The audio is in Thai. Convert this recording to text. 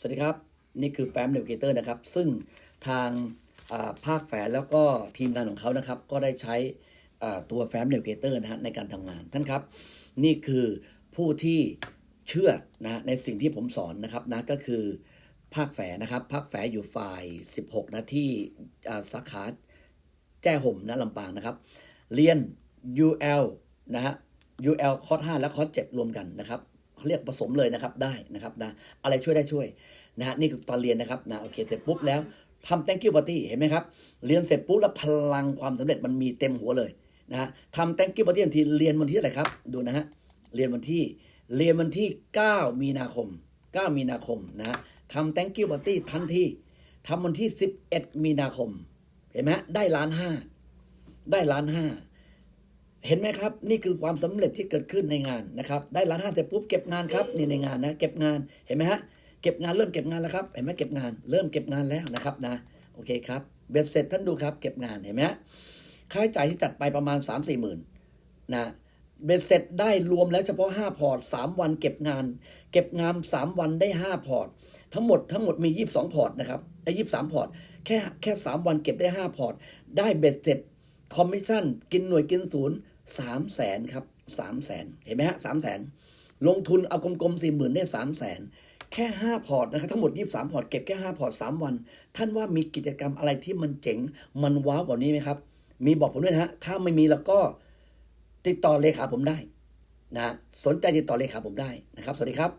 สวัสดีครับ นี่คือแฟ้มเนวิเกเตอร์นะครับ ซึ่งทางภาคแฝนแล้วก็ทีมงานของเขานะครับ ก็ได้ใช้ตัวแฟ้มเนวิเกเตอร์นะฮะในการทำงานท่านครับ นี่คือผู้ที่เชื่อนะในสิ่งที่ผมสอนนะครับนะก็คือภาคแฝนะครับภาคแฝอยู่ฝ่าย 16 นะที่สาขาแจ้ห่มนะลำปางนะครับ เรียน UL นะฮะ UL คอร์ส5และคอร์ส7รวมกันนะครับ เรียกผสมเลยนะครับได้นะครับนะอะไรช่วยได้ช่วยนะฮะนี่คือตอนเรียนนะครับนะโอเคเสร็จปุ๊บแล้วทำ thank you party เห็นไหมครับ เรียนเสร็จปุ๊บแล้วพลังความสำเร็จมันมีเต็มหัวเลยนะฮะทำ thank you party ทันทีเรียนวันที่อะไรครับดูนะฮะเรียนวันที่เรียนวันที่ 9 มีนาคม 9 มีนาคมนะฮะทำ thank you party ทันทีทำวันที่ 11 มีนาคม เห็นไหมฮะได้ล้านห้าได้ล้านห้า เห็นไหมครับ นี่คือความสำเร็จที่เกิดขึ้นในงานนะครับ ได้ล้านห้าเสร็จปุ๊บเก็บงานครับนี่ในงานนะ เก็บงานเห็นไหมฮะเก็บงานเริ่มเก็บงานแล้วครับ เห็นไหมเก็บงาน เริ่มเก็บงานแล้วนะครับนะโอเคครับเบ็ดเสร็จท่านดูครับ เก็บงานเห็นไหมฮะค่าใช้จ่ายที่จัดไปประมาณ 3 4มสี่หมื่นนะเบ็ดเสร็จได้รวมแล้วเฉพาะ 5 พอร์ต 3 วันเก็บงาน เก็บงาน 3 วันได้ 5 พอร์ต ทั้งหมดทั้งหมดมี 22 พอร์ตนะครับไอ้ยี่สามพอร์ตแค่แค่ 3 วันเก็บได้ 5 พอร์ต ได้เบ็ดเสร็จคอมมิชชั่น กินหน่วยกินศูนย์ สามแสนครับสามแสนเห็นไหมฮะสามแสนลงทุนเอากลมๆสี่หมื่นได้สามแสนแค่ห้าพอร์ตนะครับทั้งหมดยี่สามพอร์ตเก็บแค่ห้าพอร์ตสามวัน ท่านว่ามีกิจกรรมอะไรที่มันเจ๋งมันว้าวกว่านี้ไหมครับ มีบอกผมด้วยนะฮะถ้าไม่มีแล้วก็ติดต่อเลขาผมได้นะสนใจติดต่อเลขาผมได้นะครับ สวัสดีครับ